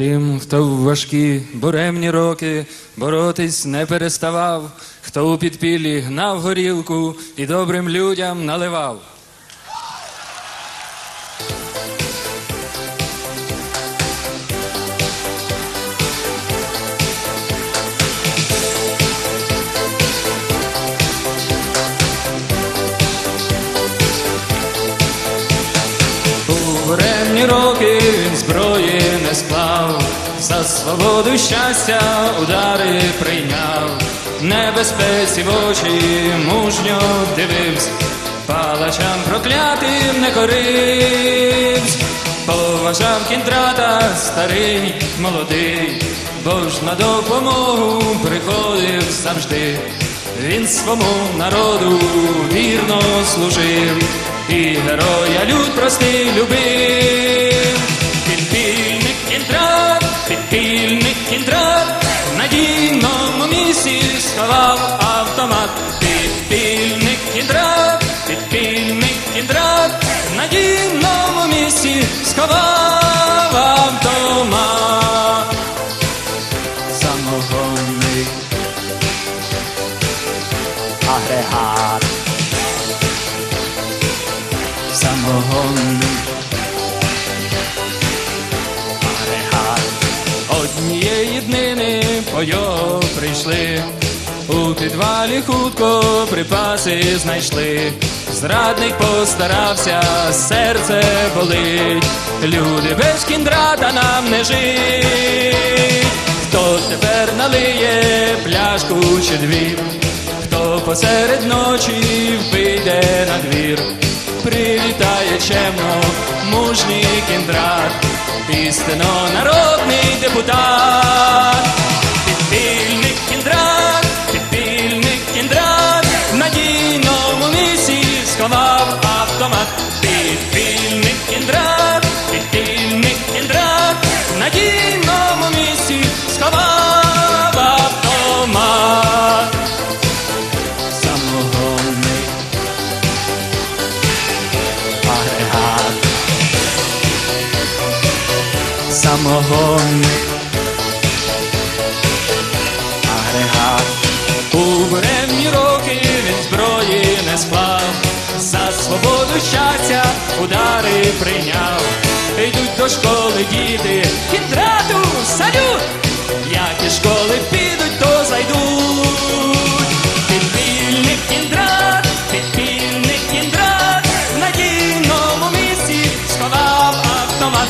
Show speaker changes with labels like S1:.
S1: Тим, хто в важкі буремні роки боротись не переставав, хто у підпіллі гнав горілку і добрим людям наливав. За свободу щастя удари прийняв, небезпеці в очі мужньо дивився, палачам проклятим не коривсь, поважав кіндрата старий молодий, бо ж на допомогу приходив завжди. Він свому народу вірно служив, і героя люд простий любив. Сховав автомат. Підпільник кіндрат, підпільник кіндрат, в надійному місці сховав автомат. Самогонний. Агрегат, самогонний. Агрегат, Однієї днини по його прийшли, у підвалі хутко припаси знайшли. Зрадник постарався, серце болить. Люди без кіндрата нам не жить. Хто тепер налиє пляшку чи дві? Хто посеред ночі вийде на двір? Прилітає чемно мужній кіндрат, істинно народний депутат, сховав автомат, підпільник кіндрат, підпільник кіндрат, в надійному місці сховав автомат. Самогонний агрегат, самогонний свободу щастя, удари прийняв, йдуть до школи діти, Кіндрату салют, як і школи підуть, то зайдуть. Підпільник кіндрат, підпільник кіндрат, на надійному місці сховав автомат.